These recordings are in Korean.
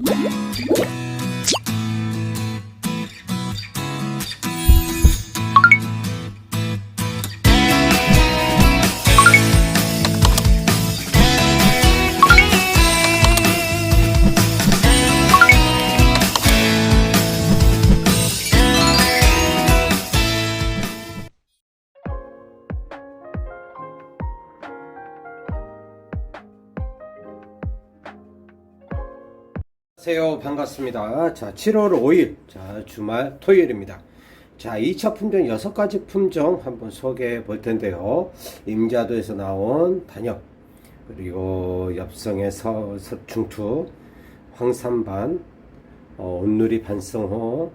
you 안녕하세요. 반갑습니다. 자, 7월 5일. 자, 주말 토요일입니다. 자, 2차 품종 6가지 품종 한번 소개해 볼 텐데요. 임자도에서 나온 단엽, 그리고 엽성의 서, 서충투, 황산반, 어, 온누리 반성호,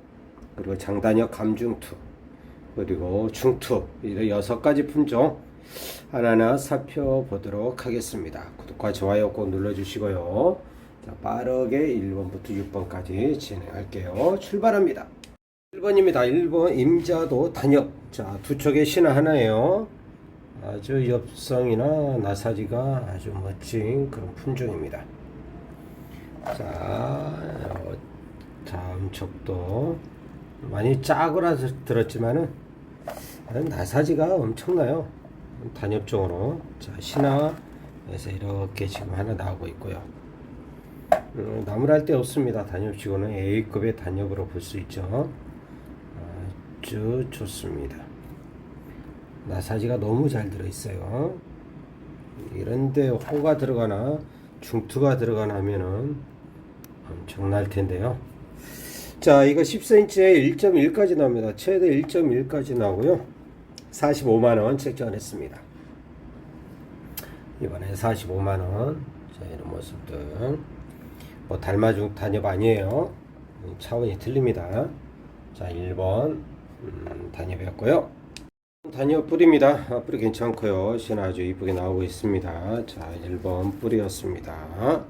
그리고 장단엽 감중투, 그리고 중투, 이런 6가지 품종 하나하나 살펴보도록 하겠습니다. 구독과 좋아요 꼭 눌러주시고요. 자, 빠르게 1번부터 6번까지 진행할게요. 출발합니다. 1번입니다. 1번 임자도 단엽. 자, 두 척의 신화 하나예요. 아주 엽성이나 나사지가 아주 멋진 그런 품종입니다. 자, 어, 다음 척도 많이 짜고라 들었지만은 나사지가 엄청나요. 단엽종으로. 자, 신화에서 이렇게 지금 하나 나오고 있고요. 음, 나무랄 데 없습니다. 단엽치고는 A급의 단엽으로 볼 수 있죠. 아주 좋습니다. 나사지가 너무 잘 들어있어요. 이런데 호가 들어가나 중투가 들어가나 하면은 엄청날 텐데요. 자, 이거 10cm에 1.1까지 나옵니다. 최대 1.1까지 나오고요. 45만원 책정을 했습니다. 이번에 45만원. 자, 이런 모습들. 뭐 달마중 단엽 아니에요. 음, 차원이 틀립니다. 자, 1번 음, 단엽이었고요. 단엽 뿌리입니다. 아, 뿌리 괜찮고요. 신 아주 이쁘게 나오고 있습니다. 자, 1번 뿌리였습니다.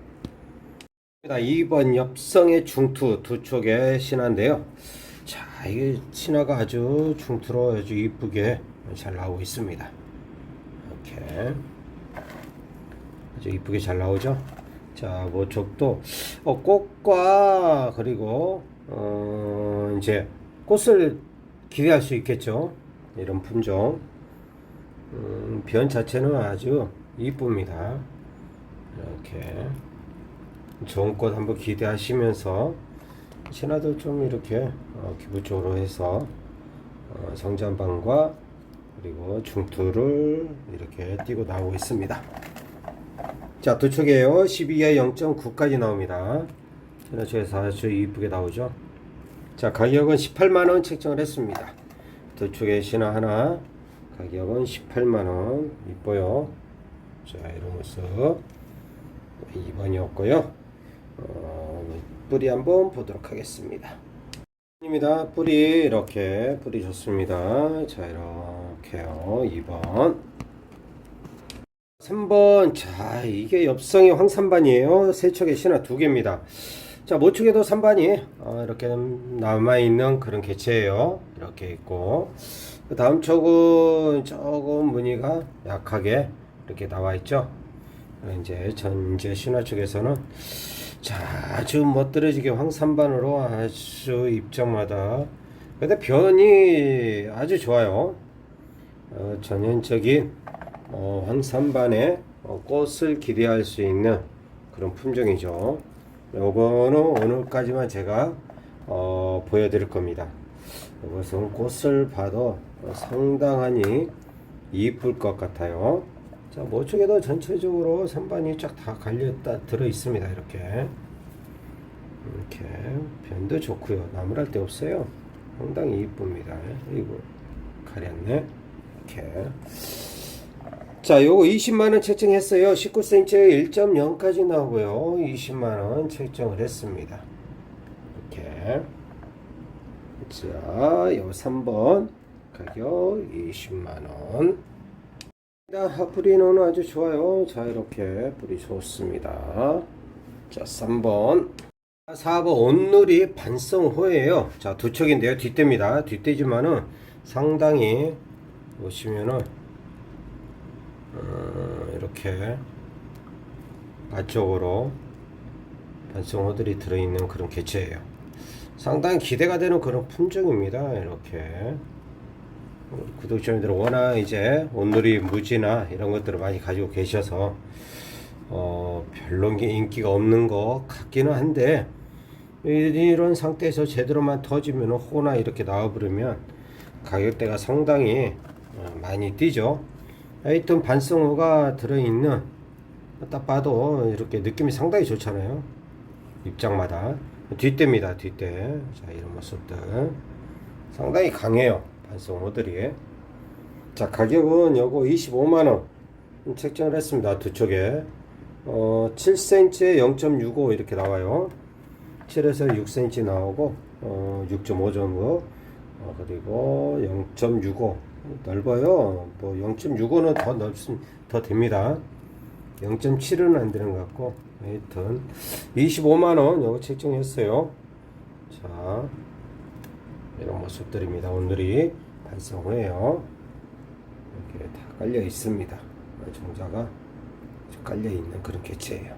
2번 엽성의 중투 두 촉의 신화인데요. 자, 이게 신화가 아주 중투로 아주 이쁘게 잘 나오고 있습니다. 이렇게 아주 이쁘게 잘 나오죠. 자, 모촉도 어, 꽃과 그리고 어, 이제 꽃을 기대할 수 있겠죠. 이런 품종. 음, 변 자체는 아주 이쁩니다. 이렇게 좋은 꽃 한번 기대하시면서 신화도 좀 이렇게 어, 기부적으로 해서 어, 성장반과 그리고 중투를 이렇게 띄고 나오고 있습니다. 자, 두 촉이에요. 12에 0.9까지 나옵니다. 저에서 아주 이쁘게 나오죠. 자, 가격은 18만원 책정을 했습니다. 두 촉의 신화 하나, 가격은 18만원. 이뻐요. 자, 이런 모습. 2번이었고요. 어, 뿌리 한번 보도록 하겠습니다. 입니다. 뿌리 이렇게 뿌리 좋습니다. 자, 이렇게요. 2번. 3번. 자 이게 엽성이 황산반이에요. 세척의 신화 두 개입니다. 자 모축에도 3반이 어, 이렇게 남아있는 그런 개체예요. 이렇게 있고. 그 다음 촉은 조금 무늬가 약하게 이렇게 나와 있죠. 이제 전제 신화 쪽에서는 자 아주 멋들어지게 황산반으로 아주 입장마다. 근데 변이 아주 좋아요. 어, 전형적인 어, 황산반에 어, 꽃을 기대할 수 있는 그런 품종이죠. 요거는 오늘까지만 제가 어, 보여드릴 겁니다. 이것은 꽃을 봐도 상당하니 이쁠 것 같아요. 자, 모쪽에도 전체적으로 산반이 쫙 다 갈렸다 들어 있습니다. 이렇게 이렇게 변도 좋고요. 나무랄 데 없어요. 상당히 이쁩니다. 이거 가렸네. 이렇게. 자, 요거 20만원 책정했어요. 19cm에 1.0까지 나오고요. 20만원 책정을 했습니다. 이렇게. 자, 요 3번 가격 20만원. 뿌리는 아주 좋아요. 자, 이렇게 뿌리 좋습니다. 자, 3번. 4번 온누리 반성호예요. 자, 두 척인데요. 뒷대입니다. 뒷대지만은 상당히 보시면은 어, 이렇게 앞쪽으로 반송어들이 들어있는 그런 개체예요. 상당히 기대가 되는 그런 품종입니다. 이렇게 구독자님들 워낙 이제 온누리 무지나 이런 것들을 많이 가지고 계셔서 어, 별로 인기가 없는 것 같기는 한데 이런 상태에서 제대로만 터지면 호나 이렇게 나와버리면 가격대가 상당히 어, 많이 뛰죠. 하여튼 반성어가 들어있는 딱 봐도 이렇게 느낌이 상당히 좋잖아요. 입장마다 뒷대입니다. 뒷대. 자 이런 모습들 상당히 강해요. 반성어들이. 자 가격은 요거 25만 원 책정을 했습니다. 두 쪽에 어 7cm에 0.65 이렇게 나와요. 7에서 6cm 나오고 어 6.5 정도 어, 그리고 0.65 넓어요. 뭐 0.65는 더 넓습 더 됩니다. 0.7은 안 되는 것 같고 하여튼 25만 원 요거 책정했어요. 자 이런 모습들입니다. 오늘이 반성호예요. 이렇게 다 깔려 있습니다. 종자가 깔려 있는 그런 개체예요.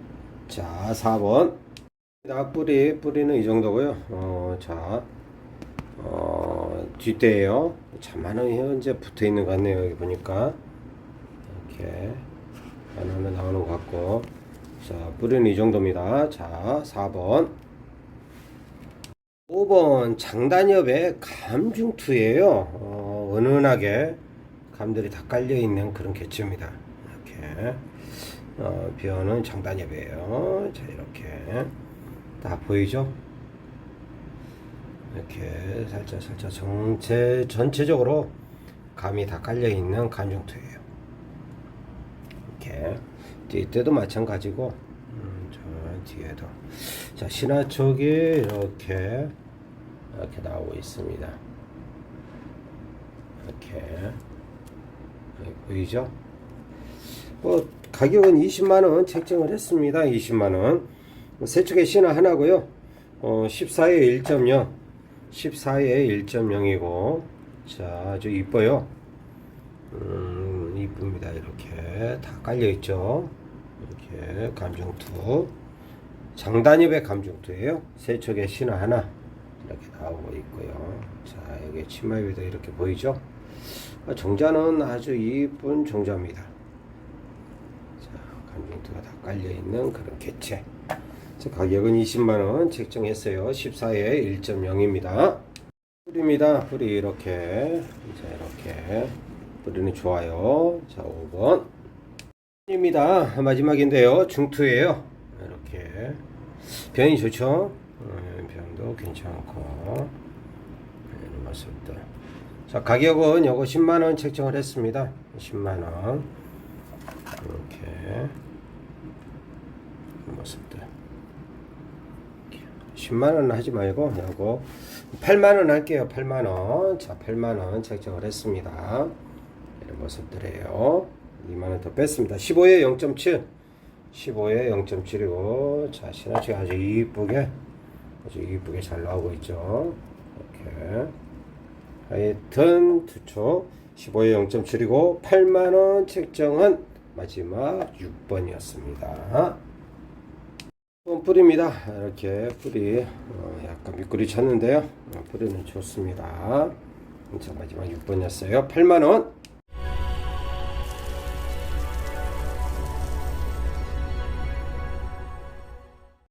자 4번 나 뿌리 뿌리는 이 정도고요. 어, 자 어, 뒷대예요. 참 많은 현재 붙어 있는 것 같네요. 여기 보니까 이렇게 하나는 나오는 것 같고 자 뿌리는 이 정도입니다. 자 4번 5번 장단엽의 감중투예요. 어, 은은하게 감들이 다 깔려 있는 그런 개체입니다. 이렇게 어, 비어는 장단엽이에요. 자 이렇게 다 보이죠? 이렇게 살짝 살짝 전체 전체적으로 감이 다 깔려 있는 감중투예요. 이렇게 뒷대도 마찬가지고 음, 저 뒤에도 자 신화 쪽이 이렇게 이렇게 나오고 있습니다. 이렇게 보이죠? 뭐 가격은 20만 원 책정을 했습니다. 20만 원. 세척의 신화 하나고요. 어, 14에 1.0, 14에 1.0이고, 자 아주 이뻐요. 음, 이쁩니다. 이렇게 다 깔려 있죠. 이렇게 감정투, 장단엽의 감정투예요. 세척의 신화 하나 이렇게 나오고 있고요. 자 여기 치마위도 이렇게 보이죠? 아, 정자는 아주 이쁜 정자입니다. 자, 감정투가 다 깔려 있는 그런 개체. 자, 가격은 20만원 책정했어요. 14에 1.0입니다. 뿌리입니다. 뿌리 이렇게. 자, 이렇게. 뿌리는 좋아요. 자, 5번. 입니다. 마지막인데요. 중투예요. 이렇게. 변이 좋죠? 음, 변도 괜찮고. 이런 모습들. 자, 가격은 요거 10만원 책정을 했습니다. 10만원. 이렇게. 모습들. 10만원 하지 말고 요거 8만원 할게요 8만원. 자 8만원 책정을 했습니다. 이런 모습들이에요. 2만원 더 뺐습니다. 15에 0.7 15에 0.7이고 자 신화치 아주 이쁘게 아주 이쁘게 잘 나오고 있죠. 이렇게. 하여튼 두초 15에 0.7이고 8만원 책정은 마지막 6번이었습니다. 번 뿌리입니다. 이렇게 뿌리 어, 약간 미꾸리 쳤는데요. 어, 뿌리는 좋습니다. 자 마지막 6번이었어요. 8만원